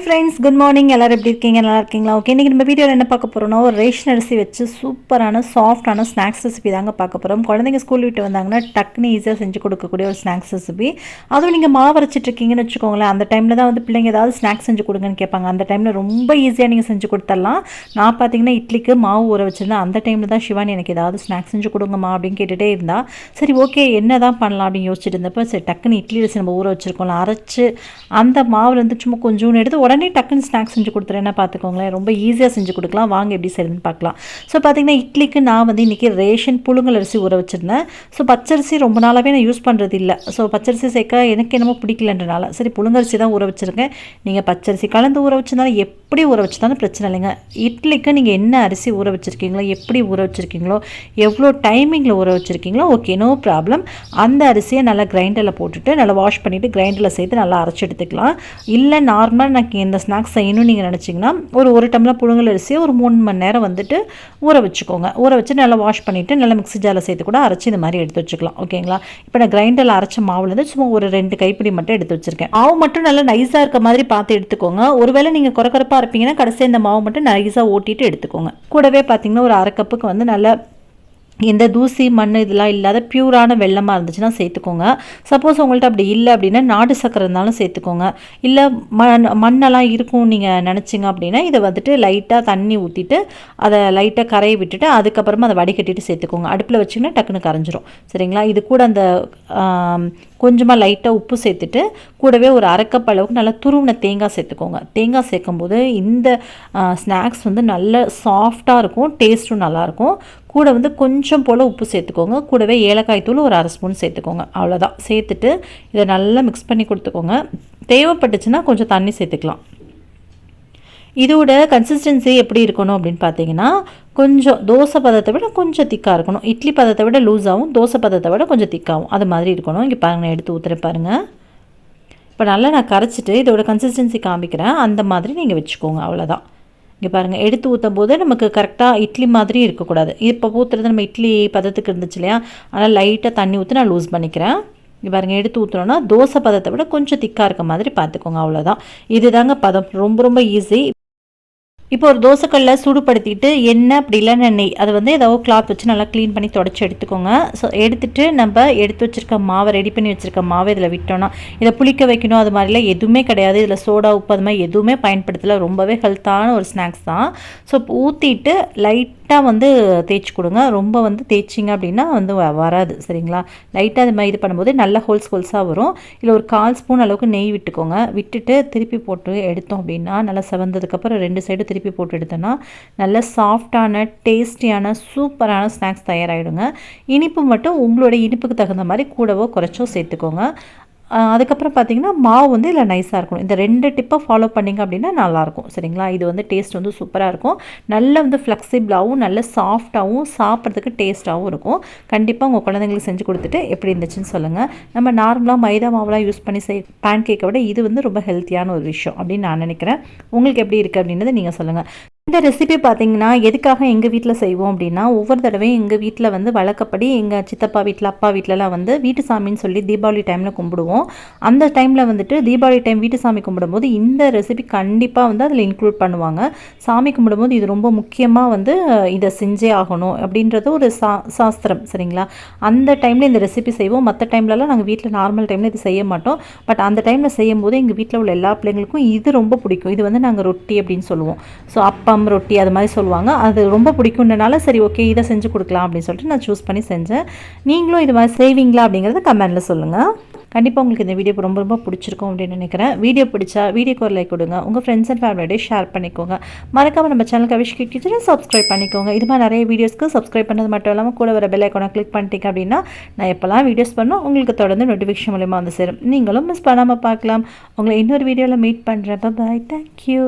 Hi friends good morning எல்லோரும் எப்படி இருக்கீங்க? நல்லா இருக்கீங்களா? ஓகே இன்றைக்கி நம்ம வீடியோவில் என்ன பார்க்க போகிறோம்னா ஒரு ரேஷன் அரிசி வச்சு சூப்பரான சாஃப்டான ஸ்நாக்ஸ் ரெசிபி தாங்க பார்க்க போகிறோம் குழந்தைங்க ஸ்கூல் விட்டு வந்தாங்கன்னா டக்குன்னு ஈஸியாக செஞ்சு கொடுக்கக்கூடிய ஒரு ஸ்நாக்ஸ் ரெசிபி அதுவும் நீங்கள் மாவு அரைச்சிட்டு இருக்கீங்கன்னு வச்சுக்கோங்களேன் அந்த டைமில் தான் வந்து பிள்ளைங்க ஏதாவது ஸ்நாக்ஸ் செஞ்சு கொடுங்கன்னு கேட்பாங்க. அந்த டைமில் ரொம்ப ஈஸியாக நீங்கள் செஞ்சு கொடுத்துடலாம். நான் பார்த்தீங்கன்னா இட்லிக்கு மாவு ஊற வச்சுருந்தேன். அந்த டைமில் தான் சிவானி எனக்கு ஏதாவது ஸ்நாக்ஸ் செஞ்சு கொடுங்கம்மா அப்படின்னு கேட்டுகிட்டே இருந்தால் சரி ஓகே என்ன தான் பண்ணலாம் அப்படின்னு யோசிச்சுட்டு இருந்தப்போ சரி டக்குன்னு இட்லி அரிசி நம்ம ஊற வச்சுருக்கோம்ல அரைச்சு அந்த மாவுலேருந்து சும்மா கொஞ்சோன்னு எடுத்து உடனே டக்குன்னு ஸ்நாக்ஸ் செஞ்சு கொடுத்துறேன்னா பார்த்துக்கோங்களேன் ரொம்ப ஈஸியாக செஞ்சு கொடுக்கலாம். வாங்க எப்படி செய்யுதுன்னு பார்க்கலாம். ஸோ பார்த்தீங்கன்னா இட்லிக்கு நான் வந்து இன்றைக்கி ரேஷன் புழுங்கல் அரிசி ஊற வச்சுருந்தேன். ஸோ பச்சரிசி ரொம்ப நாளாகவே நான் யூஸ் பண்ணுறது இல்லை ஸோ பச்சரிசி சேர்க்க எனக்கு என்னமோ பிடிக்கலன்றனால சரி புழுங்கரிசி தான் ஊற வச்சுருக்கேன். நீங்கள் பச்சரிசி கலந்து ஊற வச்சிருந்தாலும் எப்படி ஊற வச்சுருந்தாலும் பிரச்சனை இல்லைங்க. இட்லிக்கு நீங்கள் என்ன அரிசி ஊற வச்சுருக்கீங்களோ எப்படி ஊற வச்சுருக்கீங்களோ எவ்வளோ டைமிங்கில் ஊற வச்சுருக்கீங்களோ ஓகே நோ ப்ராப்ளம் அந்த அரிசியை நல்லா கிரைண்டரில் போட்டுட்டு நல்லா வாஷ் பண்ணிவிட்டு கிரைண்டரில் சேர்த்து நல்லா அரைச்சி எடுத்துக்கலாம். இல்லை நார்மலாக நான் எனக்கு இந்த ஸ்நாக்ஸ் செய்யணும்னு நீங்கள் நினச்சிங்கன்னா ஒரு ஒரு டம்ளர் புழுங்கல் அரிசியை ஒரு மூணு மணி நேரம் வந்துட்டு ஊற வச்சுக்கோங்க. ஊற வச்சு நல்லா வாஷ் பண்ணிவிட்டு நல்லா மிக்ஸி ஜாரில் சேர்த்து கூட அரைச்சி இந்த மாதிரி எடுத்து வச்சுக்கலாம். ஓகேங்களா இப்போ நான் கிரைண்டரில் அரைச்ச மாவுலேருந்து சும்மா ஒரு ரெண்டு கைப்பிடி மட்டும் எடுத்து வச்சுருக்கேன். மாவு மட்டும் நல்லா நைஸாக இருக்க மாதிரி பார்த்து எடுத்துக்கோங்க. ஒருவேளை நீங்கள் குறக்குறப்பாக இருப்பீங்கன்னா கடைசியாக இந்த மாவு மட்டும் நைஸாக ஓட்டிட்டு எடுத்துக்கோங்க. கூடவே பார்த்தீங்கன்னா ஒரு அரை கப்புக்கு வந்து நல்லா எந்த தூசி மண் இதெல்லாம் இல்லாத பியூரான வெள்ளமாக இருந்துச்சுன்னா சேர்த்துக்கோங்க. சப்போஸ் உங்கள்கிட்ட அப்படி இல்லை அப்படின்னா நாடு சக்கரை இருந்தாலும் சேர்த்துக்கோங்க. இல்லை மண் மண்ணெல்லாம் இருக்கும் நீங்கள் நினச்சிங்க அப்படின்னா இதை வந்துட்டு லைட்டாக தண்ணி ஊற்றிட்டு அதை லைட்டாக கரையை விட்டுட்டு அதுக்கப்புறமா அதை வடிகட்டிட்டு சேர்த்துக்கோங்க. அடுப்பில் வச்சிங்கன்னா டக்குன்னு கரைஞ்சிரும். சரிங்களா? இது கூட அந்த கொஞ்சமாக லைட்டாக உப்பு சேர்த்துட்டு கூடவே ஒரு அரைக்கப் அளவுக்கு நல்லா துருவின தேங்காய் சேர்த்துக்கோங்க. தேங்காய் சேர்க்கும்போது இந்த ஸ்நாக்ஸ் வந்து நல்ல சாஃப்டாக இருக்கும் டேஸ்ட்டும் நல்லாயிருக்கும். கூட வந்து கொஞ்சம் போல் உப்பு சேர்த்துக்கோங்க. கூடவே ஏலக்காய் தூள் ஒரு அரை ஸ்பூன் சேர்த்துக்கோங்க. அவ்வளோதான் சேர்த்துட்டு இதை நல்லா மிக்ஸ் பண்ணி கொடுத்துக்கோங்க. தேவைப்பட்டுச்சுன்னா கொஞ்சம் தண்ணி சேர்த்துக்கலாம். இதோட கன்சிஸ்டன்சி எப்படி இருக்கணும் அப்படின்னு பார்த்தீங்கன்னா கொஞ்சம் தோசை பதத்தை விட கொஞ்சம் திக்காக இருக்கணும். இட்லி பதத்தை விட லூஸாகவும் தோசை பதத்தை விட கொஞ்சம் திக்காகவும் அது மாதிரி இருக்கணும். இங்கே பாருங்கள் நான் எடுத்து ஊற்றுற பாருங்கள் இப்போ நல்லா நான் கரைச்சிட்டு இதோட கன்சிஸ்டன்சி காமிக்கிறேன். அந்த மாதிரி நீங்கள் வச்சுக்கோங்க அவ்வளோதான் இங்கே பாருங்கள் எடுத்து ஊற்றும் போது நமக்கு கரெக்டாக இட்லி மாதிரி இருக்கக்கூடாது. இப்போ ஊற்றுறது நம்ம இட்லி பதத்துக்கு இருந்துச்சு இல்லையா? ஆனால் லைட்டாக தண்ணி ஊற்றி நான் லூஸ் பண்ணிக்கிறேன். இங்கே பாருங்கள் எடுத்து ஊற்றுனோன்னா தோசை பதத்தை விட கொஞ்சம் திக்காக இருக்க மாதிரி பார்த்துக்கோங்க அவ்வளோதான் இதுதாங்க பதம். ரொம்ப ரொம்ப ஈஸி இப்போ ஒரு தோசைக்கல்ல சூடுபடுத்திட்டு எண்ணெய் அப்படி இல்லைன்னா நெய். அதை வந்து ஏதாவது கிளாத் வச்சு நல்லா க்ளீன் பண்ணி தொடச்சி எடுத்துக்கோங்க. ஸோ எடுத்துட்டு நம்ம எடுத்து வச்சுருக்க மாவை ரெடி பண்ணி வச்சுருக்க மாவை இதில் விட்டோம்னா இதை புளிக்க வைக்கணும் அது மாதிரிலாம் எதுவுமே கிடையாது. இதில் சோடா உப்பு அது மாதிரி எதுவுமே பயன்படுத்தலை. ரொம்பவே ஹெல்த்தான ஒரு ஸ்நாக்ஸ் தான். ஸோ ஊற்றிட்டு லைட் லைட்டாக வந்து தேய்ச்சி கொடுங்க. ரொம்ப வந்து தேய்ச்சிங்க அப்படின்னா வந்து வராது. சரிங்களா? லைட்டாக அது மாதிரி இது பண்ணும்போது நல்ல ஹோல்ஸ் ஹோல்ஸாக வரும். இல்லை ஒரு கால் ஸ்பூன் அளவுக்கு நெய் விட்டுக்கோங்க. விட்டுட்டு திருப்பி போட்டு எடுத்தோம் அப்படின்னா நல்லா செவந்ததுக்கப்புறம் ரெண்டு சைடு திருப்பி போட்டு எடுத்தோன்னா நல்ல சாஃப்டான டேஸ்டியான சூப்பரான ஸ்நாக்ஸ் தயாராகிடுங்க இனிப்பு மட்டும் உங்களோட இனிப்புக்கு தகுந்த மாதிரி கூடவோ குறைச்சோ சேர்த்துக்கோங்க. அதுக்கப்புறம் பார்த்தீங்கன்னா மாவு வந்து இதில் நைஸாக இருக்கணும். இந்த ரெண்டு டிப்பை ஃபாலோ பண்ணிங்க அப்படின்னா நல்லாயிருக்கும். சரிங்களா? இது வந்து டேஸ்ட் வந்து சூப்பராக இருக்கும். நல்ல வந்து ஃப்ளெக்சிபிளாகவும் நல்ல சாஃப்டாகவும் சாப்பிட்றதுக்கு டேஸ்ட்டாகவும் இருக்கும். கண்டிப்பாக உங்கள் குழந்தைங்களுக்கு செஞ்சு கொடுத்துட்டு எப்படி இருந்துச்சுன்னு சொல்லுங்கள் நம்ம நார்மலாக மைதா மாவுலாம் யூஸ் பண்ணி செய் பேன் கேக்கை விட இது வந்து ரொம்ப ஹெல்த்தியான ஒரு விஷயம் அப்படின்னு நான் நினைக்கிறேன். உங்களுக்கு எப்படி இருக்குது அப்படின்றத நீங்கள் சொல்லுங்கள் இந்த ரெசிபி பார்த்தீங்கன்னா எதுக்காக எங்கள் வீட்டில் செய்வோம் அப்படின்னா ஒவ்வொரு தடவையும் எங்கள் வீட்டில் வந்து வழக்கப்படி எங்கள் சித்தப்பா வீட்டில் அப்பா வீட்டிலலாம் வந்து வீட்டு சாமின்னு சொல்லி தீபாவளி டைமில் கும்பிடுவோம். அந்த டைமில் வந்துட்டு தீபாவளி டைம் வீட்டு சாமி கும்பிடும்போது இந்த ரெசிபி கண்டிப்பாக வந்து அதில் இன்க்ளூட் பண்ணுவாங்க. சாமி கும்பிடும்போது இது ரொம்ப முக்கியமாக வந்து இதை செஞ்சே ஆகணும் அப்படின்றது ஒரு சா சாஸ்திரம் சரிங்களா? அந்த டைமில் இந்த ரெசிபி செய்வோம். மற்ற டைம்லலாம் நாங்கள் வீட்டில் நார்மல் டைமில் இது செய்ய மாட்டோம். பட் அந்த டைமில் செய்யும் போது எங்கள் வீட்டில் உள்ள எல்லா பிள்ளைங்களுக்கும் இது ரொம்ப பிடிக்கும். இது வந்து நாங்கள் ரொட்டி அப்படின்னு சொல்லுவோம். ஸோ அப்பா பம் ரொட்டி அது மாதிரி சொல்லுவாங்க. அது ரொம்ப பிடிக்கும்னால சரி ஓகே இதை செஞ்சு கொடுக்கலாம் அப்படின்னு சொல்லிட்டு நான் சூஸ் பண்ணி செஞ்சேன். நீங்களும் இது மாதிரி செய்வீங்களா அப்படிங்கிறத கமெண்டில் சொல்லுங்கள் கண்டிப்பாக உங்களுக்கு இந்த வீடியோ ரொம்ப ரொம்ப பிடிச்சிருக்கும் அப்படின்னு நினைக்கிறேன். வீடியோ பிடிச்சா வீடியோக்கு ஒரு லைக் கொடுங்க. உங்கள் ஃப்ரெண்ட்ஸ் அண்ட் ஃபேமிலியோடய ஷேர் பண்ணிக்கோங்க. மறக்காமல் நம்ம சேனலுக்கு கவிஷ் கிச்சனை சப்ஸ்கிரைப் பண்ணிக்கோங்க. இது மாதிரி நிறைய வீடியோஸ்க்கு சப்ஸ்கிரைப் பண்ணது மட்டும் இல்லாமல் கூட வர பெல் ஐக்கோனை கிளிக் பண்ணிட்டீங்க அப்படின்னா நான் எப்போல்லாம் வீடியோஸ் பண்ணோம் உங்களுக்கு தொடர்ந்து நோட்டிஃபிகேஷன் மூலியமாக வந்து சேரும். நீங்களும் மிஸ் பண்ணாமல் பார்க்கலாம். உங்களை இன்னொரு வீடியோவில் மீட் பண்ணுறேன் பாய் தேங்க்யூ